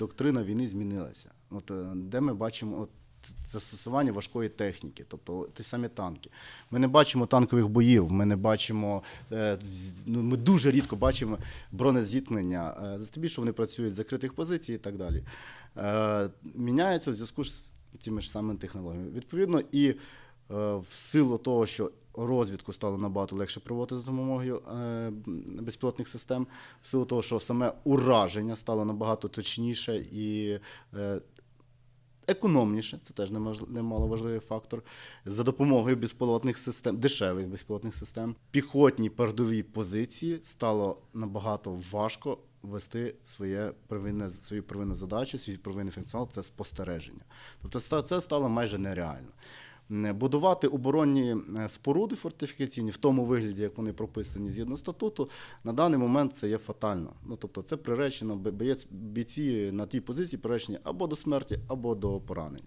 доктрина війни змінилася. От, е, де ми бачимо от, застосування важкої техніки, тобто ті самі танки. Ми не бачимо танкових боїв, ми не бачимо, е, ну, ми дуже рідко бачимо бронезіткнення, е, здебільшого вони працюють з закритих позицій і так далі. Міняється у зв'язку з цими ж самими технологіями. Відповідно, і в силу того, що розвідку стало набагато легше проводити за допомогою е, безпілотних систем, в силу того, що саме ураження стало набагато точніше і е, економніше, це теж немаловажливий фактор. За допомогою безпілотних систем, дешевих безпілотних систем, піхотній передовій позиції стало набагато важко вести своє первинне, свою первинну задачу, свій первинний функціонал це спостереження. Тобто це стало майже нереально. Будувати оборонні е, споруди фортифікаційні в тому вигляді, як вони прописані згідно статуту, на даний момент це є фатально. Ну тобто, це приречено бійці на тій позиції приречені або до смерті, або до поранення.